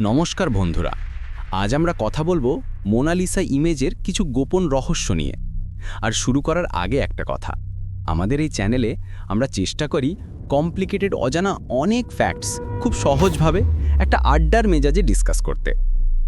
নমস্কার বন্ধুরা, আজ আমরা কথা বলব মোনালিসা ইমেজের কিছু গোপন রহস্য নিয়ে। আর শুরু করার আগে একটা কথা, আমাদের এই চ্যানেলে আমরা চেষ্টা করি কমপ্লিকেটেড অজানা অনেক ফ্যাক্টস খুব সহজভাবে একটা আড্ডার মেজাজে ডিসকাস করতে।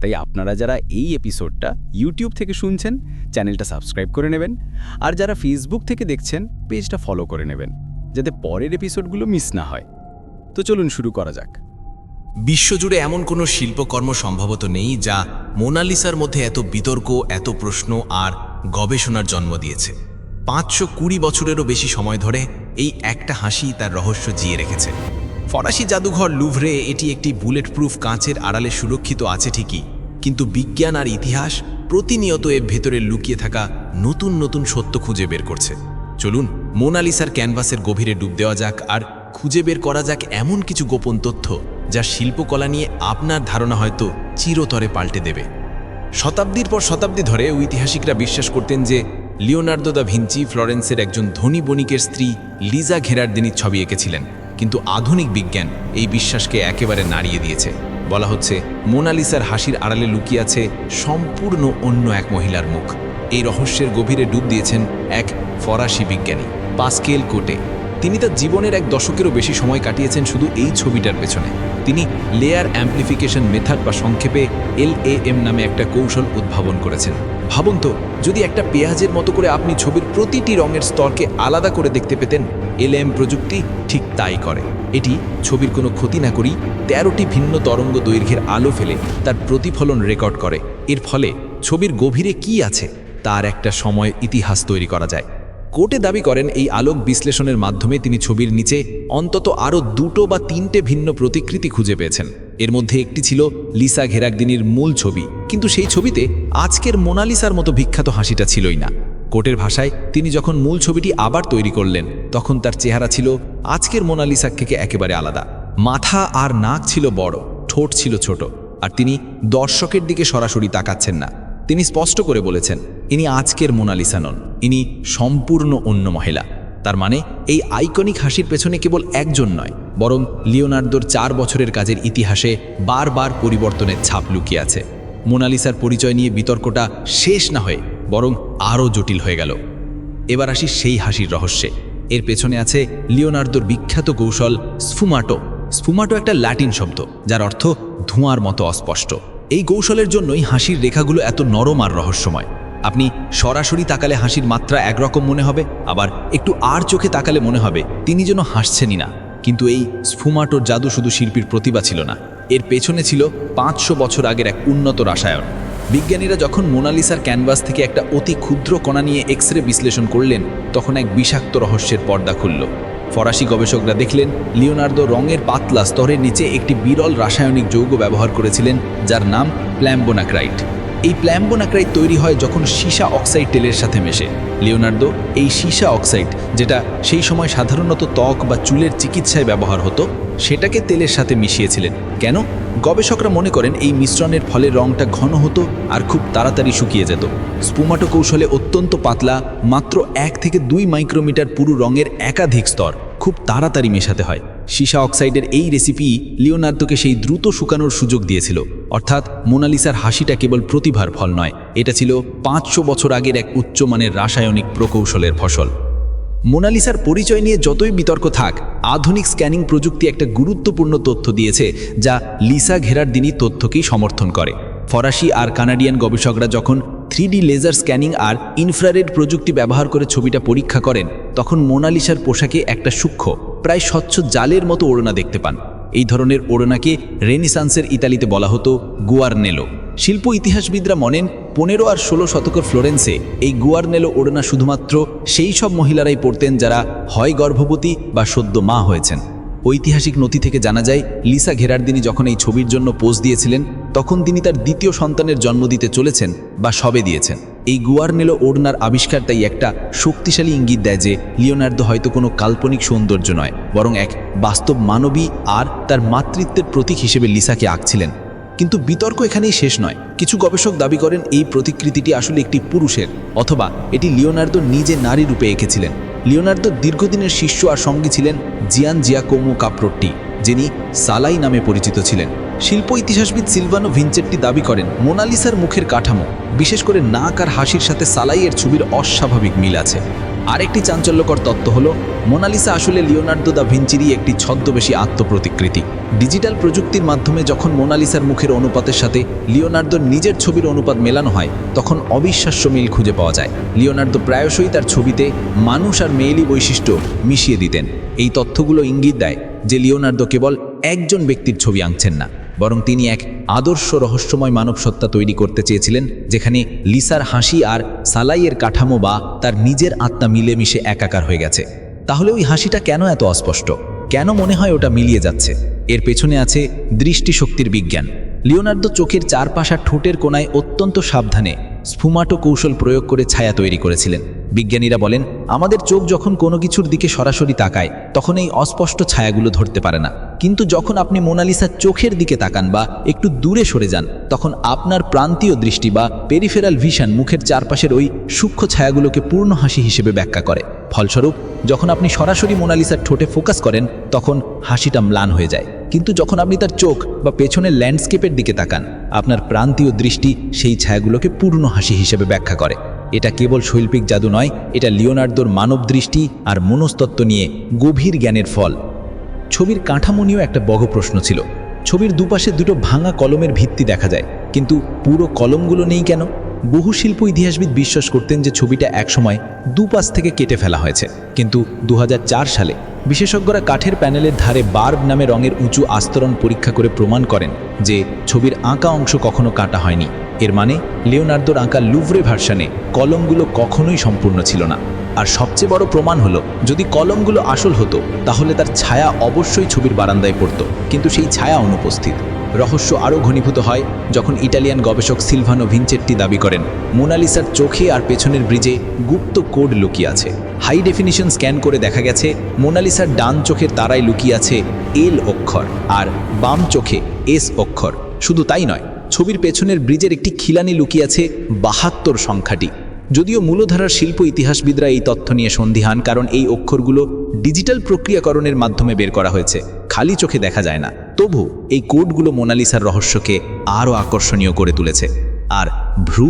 তাই আপনারা যারা এই এপিসোডটা ইউটিউব থেকে শুনছেন, চ্যানেলটা সাবস্ক্রাইব করে নেবেন। আর যারা ফেসবুক থেকে দেখছেন পেজটা ফলো করে নেবেন, যাতে পরের এপিসোডগুলো মিস না হয়। তো চলুন শুরু করা যাক। বিশ্বজুড়ে এমন কোনো শিল্পকর্ম সম্ভবত নেই যা মোনালিসার মধ্যে এত বিতর্ক, এত প্রশ্ন আর গবেষণার জন্ম দিয়েছে। পাঁচশো কুড়ি বছরেরও বেশি সময় ধরে এই একটা হাসি তার রহস্য জিয়ে রেখেছে। ফরাসি জাদুঘর লুভরে এটি একটি বুলেট প্রুফ কাঁচের আড়ালে সুরক্ষিত আছে ঠিকই, কিন্তু বিজ্ঞান আর ইতিহাস প্রতিনিয়ত এর ভেতরে লুকিয়ে থাকা নতুন নতুন সত্য খুঁজে বের করছে। চলুন মোনালিসার ক্যানভাসের গভীরে ডুব দেওয়া যাক আর খুঁজে বের করা যাক এমন কিছু গোপন তথ্য যা শিল্পকলা নিয়ে আপনার ধারণা হয়তো চিরতরে পাল্টে দেবে। শতাব্দীর পর শতাব্দী ধরে ঐতিহাসিকরা বিশ্বাস করতেন যে লিওনার্দো দা ভিঞ্চি ফ্লোরেন্সের একজন ধনী বণিকের স্ত্রী লিজা ঘেরার্দিনির ছবি এঁকেছিলেন। কিন্তু আধুনিক বিজ্ঞান এই বিশ্বাসকে একেবারে নাড়িয়ে দিয়েছে। বলা হচ্ছে, মোনালিসার হাসির আড়ালে লুকিয়ে আছে সম্পূর্ণ অন্য এক মহিলার মুখ। এই রহস্যের গভীরে ডুব দিয়েছেন এক ফরাসি বিজ্ঞানী, পাস্কেল কোটে। তিনি তার জীবনের এক দশকেরও বেশি সময় কাটিয়েছেন শুধু এই ছবিটার পেছনে। তিনি লেয়ার অ্যাম্প্লিফিকেশন মেথড বা সংক্ষেপে এল এম নামে একটা কৌশল উদ্ভাবন করেছেন। ভাবুন তো, যদি একটা পেঁয়াজের মতো করে আপনি ছবির প্রতিটি রঙের স্তরকে আলাদা করে দেখতে পেতেন এল এম প্রযুক্তি ঠিক তাই করে। এটি ছবির কোনো ক্ষতি না করি তেরোটি ভিন্ন তরঙ্গ দৈর্ঘ্যের আলো ফেলে তার প্রতিফলন রেকর্ড করে। এর ফলে ছবির গভীরে কি আছে, তার একটা সময় ইতিহাস তৈরি করা যায়। কোর্টে দাবি করেন এই আলোক বিশ্লেষণের মাধ্যমে তিনি ছবির নিচে অন্তত আরও দুটো বা তিনটে ভিন্ন প্রতিকৃতি খুঁজে পেয়েছেন। এর মধ্যে একটি ছিল লিসা ঘেরাকদিনীর মূল ছবি। কিন্তু সেই ছবিতে আজকের মোনালিসার মতো বিখ্যাত হাসিটা ছিলই না। কোর্টের ভাষায় তিনি যখন মূল ছবিটি আবার তৈরি করলেন, তখন তার চেহারা ছিল আজকের মোনালিসার থেকে একেবারে আলাদা। মাথা আর নাক ছিল বড়, ঠোঁট ছিল ছোট, আর তিনি দর্শকের দিকে সরাসরি তাকাচ্ছেন না। তিনি স্পষ্ট করে বলেছেন, ইনি আজকের মোনালিসা নন, ইনি সম্পূর্ণ অন্য মহিলা। তার মানে এই আইকনিক হাসির পেছনে কেবল একজন নয়, বরং লিওনার্দোর চার বছরের কাজের ইতিহাসে বারবার পরিবর্তনের ছাপ লুকিয়ে আছে। মোনালিসার পরিচয় নিয়ে বিতর্কটা শেষ না হয়ে, বরং আরও জটিল হয়ে গেল। এবার আসি সেই হাসির রহস্যে। এর পেছনে আছে লিওনার্দোর বিখ্যাত কৌশল স্ফুমাটো। স্ফুমাটো একটা ল্যাটিন শব্দ, যার অর্থ ধোঁয়ার মতো অস্পষ্ট। এই কৌশলের জন্যই হাসির রেখাগুলো এত নরম আর রহস্যময়। আপনি সরাসরি তাকালে হাসির মাত্রা একরকম মনে হবে, আবার একটু আর চোখে তাকালে মনে হবে তিনি যেন হাসছেনই না। কিন্তু এই স্ফুমাটোর জাদু শুধু শিল্পীর প্রতিভা ছিল না, এর পেছনে ছিল পাঁচশো বছর আগের এক উন্নত রাসায়ন। বিজ্ঞানীরা যখন মোনালিসার ক্যানভাস থেকে একটা অতি ক্ষুদ্র কণা নিয়ে এক্স বিশ্লেষণ করলেন, তখন এক বিষাক্ত রহস্যের পর্দা খুলল। ফরাসি গবেষকরা দেখলেন, লিওনার্দো রঙের পাতলা স্তরের নিচে একটি বিরল রাসায়নিক যৌগ ব্যবহার করেছিলেন, যার নাম প্ল্যাম্বোনাক্রাইট। এই প্ল্যাম্বোনাক্রাইট তৈরি হয় যখন সীসা অক্সাইড তেলের সাথে মেশে। লিওনার্দো, এই সীসা অক্সাইড, যেটা সেই সময় সাধারণত ত্বক বা চুলের চিকিৎসায় ব্যবহার হতো, সেটাকে তেলের সাথে মিশিয়েছিলেন। কেন? গবেষকরা মনে করেন এই মিশ্রণের ফলে রঙটা ঘন হতো আর খুব তাড়াতাড়ি শুকিয়ে যেত। স্পুমাটো কৌশলে অত্যন্ত পাতলা, মাত্র এক থেকে দুই মাইক্রোমিটার পুরু রঙের একাধিক স্তর খুব তাড়াতাড়ি মেশাতে হয়। সীসা অক্সাইডের এই রেসিপি লিওনার্দোকে সেই দ্রুত শুকানোর সুযোগ দিয়েছিল। অর্থাৎ মোনালিসার হাসিটা কেবল প্রতিভার ফল নয়, এটা ছিল পাঁচশো বছর আগের এক উচ্চমানের রাসায়নিক প্রকৌশলের ফসল। মোনালিসার পরিচয় নিয়ে যতই বিতর্ক থাক, আধুনিক স্ক্যানিং প্রযুক্তি একটা গুরুত্বপূর্ণ তথ্য দিয়েছে, যা লিসা ঘেরার দিনই তথ্যকেই সমর্থন করে। ফরাসি আর কানাডিয়ান গবেষকরা যখন থ্রি লেজার স্ক্যানিং আর ইনফ্রারেড প্রযুক্তি ব্যবহার করে ছবিটা পরীক্ষা করেন, তখন মোনালিসার পোশাকে একটা সূক্ষ্ম প্রায় স্বচ্ছ জালের মতো ওড়না দেখতে পান। এই ধরনের ওড়নাকে রেনিসান্সের ইতালিতে বলা হতো গুয়ারনেলো। শিল্প ইতিহাসবিদরা মনেন, পনেরো আর ষোলো শতকের ফ্লোরেন্সে এই গুয়ারনেলো ওড়না শুধুমাত্র সেই সব মহিলারাই পড়তেন যারা হয় গর্ভবতী বা সদ্য মা হয়েছেন। ঐতিহাসিক নথি থেকে জানা যায়, লিসা ঘেরারদিনী যখন এই ছবির জন্য পোজ দিয়েছিলেন, তখন তিনি তার দ্বিতীয় সন্তানের জন্ম দিতে চলেছেন বা সবে দিয়েছেন। এই গুয়ারনেলো ওড়নার আবিষ্কার তাই একটা শক্তিশালী ইঙ্গিত দেয় যে লিওনার্দো হয়তো কোনো কাল্পনিক সৌন্দর্য নয়, বরং এক বাস্তব মানবী আর তার মাতৃত্বের প্রতীক হিসেবে লিসাকে আঁকছিলেন। কিন্তু বিতর্ক এখানেই শেষ নয়। কিছু গবেষক দাবি করেন এই প্রতিকৃতিটি আসলে একটি পুরুষের, অথবা এটি লিওনার্দো নিজে নারী রূপে এঁকেছিলেন। লিওনার্দো দীর্ঘদিনের শিষ্য আর সঙ্গী ছিলেন জিয়ান জিয়াকোমো কাপ্রোট্টি, যিনি সালাই নামে পরিচিত ছিলেন। শিল্প ইতিহাসবিদ সিলভানো ভিনচেট্টি দাবি করেন, মোনালিসার মুখের কাঠামো, বিশেষ করে নাক আর হাসির সাথে সালাইয়ের ছবির অস্বাভাবিক মিল আছে। আরেকটি চাঞ্চল্যকর তত্ত্ব হল, মোনালিসা আসলে লিওনার্দো দা ভিঞ্চিরই একটি ছদ্মবেশী আত্মপ্রতিকৃতি। ডিজিটাল প্রযুক্তির মাধ্যমে যখন মোনালিসার মুখের অনুপাতের সাথে লিওনার্দোর নিজের ছবির অনুপাত মেলানো হয়, তখন অবিশ্বাস্য মিল খুঁজে পাওয়া যায়। লিওনার্দো প্রায়শই তার ছবিতে মানুষ আর মেয়েলি বৈশিষ্ট্য মিশিয়ে দিতেন। এই তথ্যগুলো ইঙ্গিত দেয় যে লিওনার্দো কেবল একজন ব্যক্তির ছবি আঁকছেন না। বরং তিনি এক আদর্শ রহস্যময় মানবসত্তা তৈরি করতে চেয়েছিলেন, যেখানে লিসার হাসি আর সালাইয়ের কাঠামো বা তার নিজের আত্মা মিলেমিশে একাকার হয়ে গেছে। তাহলে ওই হাসিটা কেন এত অস্পষ্ট? কেন মনে হয় ওটা মিলিয়ে যাচ্ছে? এর পেছনে আছে দৃষ্টিশক্তির বিজ্ঞান। লিওনার্দো চোখের চারপাশার ঠোঁটের কোনায় অত্যন্ত সাবধানে স্ফুমাটো কৌশল প্রয়োগ করে ছায়া তৈরি করেছিলেন। বিজ্ঞানীরা বলেন, আমাদের চোখ যখন কোনো কিছুর দিকে সরাসরি তাকায়, তখন এই অস্পষ্ট ছায়াগুলো ধরতে পারে না। কিন্তু যখন আপনি মোনালিসার চোখের দিকে তাকান বা একটু দূরে সরে যান, তখন আপনার প্রান্তীয় দৃষ্টি বা পেরিফেরাল ভিশন মুখের চারপাশের ওই সূক্ষ্ম ছায়াগুলোকে পূর্ণ হাসি হিসেবে ব্যাখ্যা করে। ফলস্বরূপ, যখন আপনি সরাসরি মোনালিসার ঠোঁটে ফোকাস করেন, তখন হাসিটা ম্লান হয়ে যায়। কিন্তু যখন আপনি তার চোখ বা পেছনের ল্যান্ডস্কেপের দিকে তাকান, আপনার প্রান্তীয় দৃষ্টি সেই ছায়াগুলোকে পূর্ণ হাসি হিসেবে ব্যাখ্যা করে। এটা কেবল শৈল্পিক জাদু নয়, এটা লিওনার্দোর মানব দৃষ্টি আর মনস্তত্ত্ব নিয়ে গভীর জ্ঞানের ফল। ছবির কাঠামো নিয়েও একটা বড় প্রশ্ন ছিল। ছবির দুপাশে দুটো ভাঙা কলমের ভিত্তি দেখা যায়, কিন্তু পুরো কলমগুলো নেই কেন? বহু শিল্প ইতিহাসবিদ বিশ্বাস করতেন যে ছবিটা একসময় দুপাশ থেকে কেটে ফেলা হয়েছে। কিন্তু দু হাজার চার সালে বিশেষজ্ঞরা কাঠের প্যানেলের ধারে বার্ব নামে রঙের উঁচু আস্তরণ পরীক্ষা করে প্রমাণ করেন যে ছবির আঁকা অংশ কখনো কাটা হয়নি। এর মানে লিওনার্দোর আঁকা লুভরে ভার্সানে কলমগুলো কখনোই সম্পূর্ণ ছিল না। আর সবচেয়ে বড় প্রমাণ হলো, যদি কলমগুলো আসল হতো, তাহলে তার ছায়া অবশ্যই ছবির বারান্দায় পড়ত, কিন্তু সেই ছায়া অনুপস্থিত। রহস্য আরও ঘনীভূত হয় যখন ইটালিয়ান গবেষক সিলভানো ভিনচেট্টি দাবি করেন, মোনালিসার চোখে আর পেছনের ব্রিজে গুপ্ত কোড লুকিয়ে আছে। হাই ডেফিনিশন স্ক্যান করে দেখা গেছে, মোনালিসার ডান চোখের তারায় লুকিয়ে আছে এল অক্ষর আর বাম চোখে এস অক্ষর। শুধু তাই নয়, ছবির পেছনের ব্রিজের একটি খিলানি লুকিয়ে আছে বাহাত্তর সংখ্যাটি। যদিও মূলধারার শিল্প ইতিহাসবিদরা এই তথ্য নিয়ে সন্দিহান, কারণ এই অক্ষরগুলো ডিজিটাল প্রক্রিয়াকরণের মাধ্যমে বের করা হয়েছে। খালি চোখে দেখা যায় না। তবু এই কোডগুলো মোনালিসার রহস্যকে আরও আকর্ষণীয় করে তুলেছে। আর ভ্রু?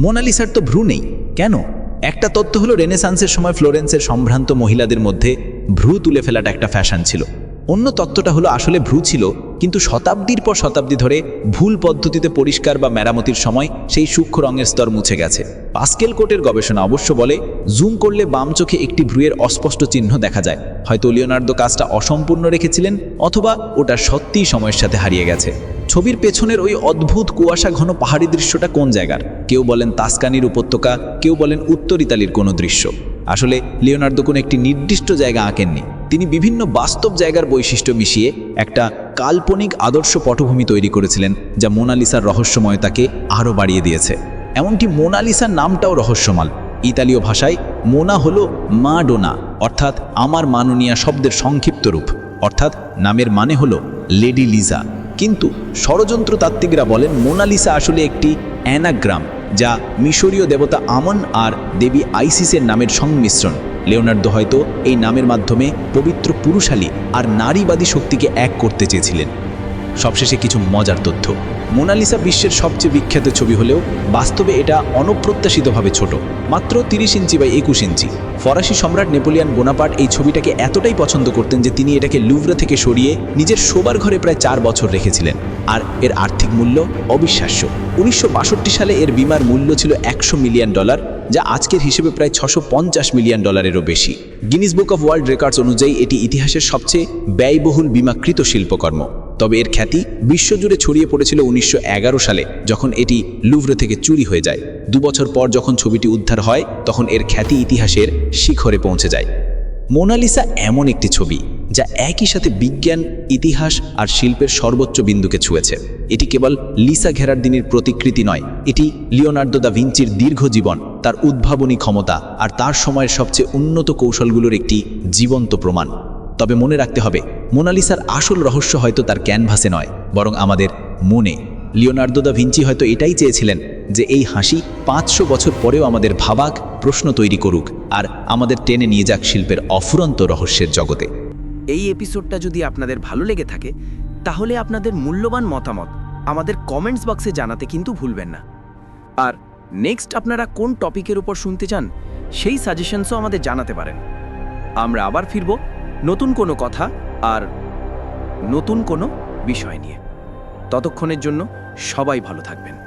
মোনালিসার তো ভ্রু নেই। কেন? একটা তত্ত্ব হলো রেনেসান্সের সময় ফ্লোরেন্সের সম্ভ্রান্ত মহিলাদের মধ্যে ভ্রু তুলে ফেলাটা একটা ফ্যাশন ছিল। অন্য তত্ত্বটা হলো আসলে ভ্রু ছিল, কিন্তু শতাব্দীর পর শতাব্দী ধরে ভুল পদ্ধতিতে পরিষ্কার বা মেরামতির সময় সেই সূক্ষ্ম রঙের স্তর মুছে গেছে। পাস্কেল কোটের গবেষণা অবশ্য বলে, জুম করলে বাম চোখে একটি ভ্রুয়ের অস্পষ্ট চিহ্ন দেখা যায়। হয়তো লিওনার্দো কাজটা অসম্পূর্ণ রেখেছিলেন, অথবা ওটা সত্যিই সময়ের সাথে হারিয়ে গেছে। ছবির পেছনের ওই অদ্ভুত কুয়াশা ঘন পাহাড়ি দৃশ্যটা কোন জায়গার? কেউ বলেন তাস্কানির উপত্যকা, কেউ বলেন উত্তর ইতালির কোনো দৃশ্য। আসলে লিওনার্দো কোনো একটি নির্দিষ্ট জায়গা আঁকেননি। তিনি বিভিন্ন বাস্তব জায়গার বৈশিষ্ট্য মিশিয়ে একটা কাল্পনিক আদর্শ পটভূমি তৈরি করেছিলেন, যা মোনালিসার রহস্যময়তাকে আরও বাড়িয়ে দিয়েছে। এমনকি মোনালিসার নামটাও রহস্যমাল ইতালীয় ভাষায় মোনা হলো মা ডোনা অর্থাৎ আমার মাননীয়া শব্দের সংক্ষিপ্ত রূপ। অর্থাৎ নামের মানে হলো লেডি লিজা। কিন্তু ষড়যন্ত্রতাত্ত্বিকরা বলেন মোনালিসা আসলে একটি অ্যানাগ্রাম, যা মিশরীয় দেবতা আমন আর দেবী আইসিসের নামের সংমিশ্রণ। লিওনার্দো হয়তো এই নামের মাধ্যমে পবিত্র পুরুষালী আর নারীবাদী শক্তিকে এক করতে চেয়েছিলেন। সবশেষে কিছু মজার তথ্য। মোনালিসা বিশ্বের সবচেয়ে বিখ্যাত ছবি হলেও বাস্তবে এটা অনপ্রত্যাশিতভাবে ছোট, মাত্র তিরিশ ইঞ্চি বা একুশ ইঞ্চি। ফরাসি সম্রাট নেপোলিয়ান বোনাপার্ট এই ছবিটাকে এতটাই পছন্দ করতেন যে তিনি এটাকে লুভরে থেকে সরিয়ে নিজের শোবার ঘরে প্রায় চার বছর রেখেছিলেন। আর এর আর্থিক মূল্য অবিশ্বাস্য। উনিশশো বাষট্টি সালে এর বিমার মূল্য ছিল একশো মিলিয়ন ডলার যা আজকের হিসেবে প্রায় ছশো মিলিয়ন ডলারেরও বেশি। Guinness book of world records অনুযায়ী এটি ইতিহাসের সবচেয়ে ব্যয়বহুল বিমাকৃত শিল্পকর্ম। তবে এর খ্যাতি বিশ্বজুড়ে ছড়িয়ে পড়েছিল উনিশশো এগারো সালে, যখন এটি লুভরে থেকে চুরি হয়ে যায়। দু বছর পর যখন ছবিটি উদ্ধার হয়, তখন এর খ্যাতি ইতিহাসের শিখরে পৌঁছে যায়। মোনালিসা এমন একটি ছবি যা একই সাথে বিজ্ঞান, ইতিহাস আর শিল্পের সর্বোচ্চ বিন্দুকে ছুঁয়েছে। এটি কেবল লিসা ঘেরারদিনীর প্রতিকৃতি নয়, এটি লিওনার্দো দা ভিঞ্চির দীর্ঘ জীবন, তার উদ্ভাবনী ক্ষমতা আর তার সময়ের সবচেয়ে উন্নত কৌশলগুলোর একটি জীবন্ত প্রমাণ। তবে মনে রাখতে হবে, মোনালিসার আসল রহস্য হয়তো তার ক্যানভাসে নয়, বরং আমাদের মনে। লিওনার্দো দা ভিঞ্চি হয়তো এটাই চেয়েছিলেন যে এই হাসি পাঁচশো বছর পরেও আমাদের ভাবাক, প্রশ্ন তৈরি করুক, আর আমাদের টেনে নিয়ে যাক শিল্পের অফুরন্ত রহস্যের জগতে। এই এপিসোডটা যদি আপনাদের ভালো লেগে থাকে, তাহলে আপনাদের মূল্যবান মতামত আমাদের কমেন্টস বক্সে জানাতে কিন্তু ভুলবেন না। আর নেক্সট আপনারা কোন টপিকের উপর শুনতে চান, সেই সাজেশনসও আমাদের জানাতে পারেন। আমরা আবার ফিরব নতুন কোনো কথা আর নতুন কোনো বিষয় নিয়ে। ততক্ষণের জন্য সবাই ভালো থাকবেন।